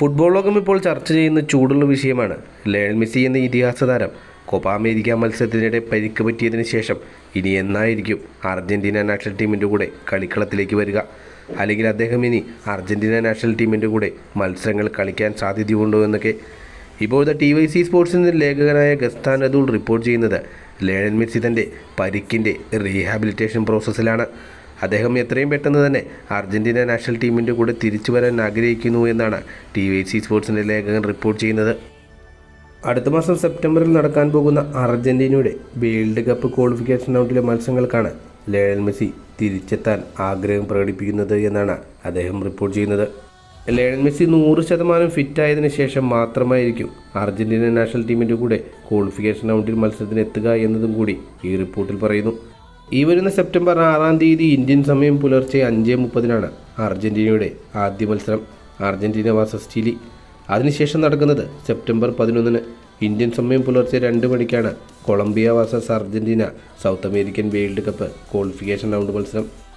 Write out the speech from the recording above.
Football ലോകം ഇപ്പോൾ ചർച്ച ചെയ്യുന്ന ചൂടുള്ള വിഷയമാണ്. ലയൺ മെസ്സി എന്ന ഇതിഹാസ താരം കോപ്പ അമേരിക്ക മത്സരത്തിനിടെ പരിക്ക് പറ്റിയതിന് ശേഷം ഇനി എന്നായിരിക്കും അർജന്റീന നാഷണൽ ടീമിന്റെ കൂടെ കളിക്കളത്തിലേക്ക് വരിക. അല്ലെങ്കിൽ അദ്ദേഹം ഇനി അർജന്റീന നാഷണൽ ടീമിന്റെ കൂടെ മത്സരങ്ങൾ കളിക്കാൻ സാധ്യതയുണ്ടോ എന്നൊക്കെ. ഇപ്പോഴത്തെ ടി വൈ സി സ്പോർട്സിന്റെ ലേഖകനായ ഗസ്താൻ അതുൾ റിപ്പോർട്ട് ചെയ്യുന്നത് ലയൺ മെസ്സി തന്റെ പരിക്കിന്റെ റീഹാബിലിറ്റേഷൻ പ്രോസസ്സിലാണ് അദ്ദേഹം എത്രയും പെട്ടെന്ന് തന്നെ അർജന്റീന നാഷണൽ ടീമിന്റെ കൂടെ തിരിച്ചു വരാൻ ആഗ്രഹിക്കുന്നു എന്നാണ് ടി വി സി സ്പോർട്സിന്റെ ലേഖകൻ റിപ്പോർട്ട് ചെയ്യുന്നത്. അടുത്ത മാസം സെപ്റ്റംബറിൽ നടക്കാൻ പോകുന്ന അർജന്റീനയുടെ വേൾഡ് കപ്പ് ക്വാളിഫിക്കേഷൻ റൗണ്ടിലെ മത്സരങ്ങൾക്കാണ് ലയൽ മെസ്സി തിരിച്ചെത്താൻ ആഗ്രഹം പ്രകടിപ്പിക്കുന്നത് എന്നാണ് അദ്ദേഹം റിപ്പോർട്ട് ചെയ്യുന്നത്. ലയണൽ മെസ്സി നൂറ് ശതമാനം ഫിറ്റായതിനു ശേഷം മാത്രമായിരിക്കും അർജന്റീന നാഷണൽ ടീമിന്റെ കൂടെ ക്വാളിഫിക്കേഷൻ റൗണ്ടിൽ മത്സരത്തിന് എത്തുക എന്നതും കൂടി ഈ റിപ്പോർട്ടിൽ പറയുന്നു. ഈ വരുന്ന സെപ്റ്റംബർ ആറാം തീയതി ഇന്ത്യൻ സമയം പുലർച്ചെ അഞ്ച് മുപ്പതിനാണ് അർജന്റീനയുടെ ആദ്യ മത്സരം. Argentina versus Chile. അതിനുശേഷം നടക്കുന്നത് സെപ്റ്റംബർ പതിനൊന്നിന്. ഇന്ത്യൻ സമയം പുലർച്ചെ രണ്ട് മണിക്കാണ് Colombia versus Argentina South American World Cup qualification round മത്സരം.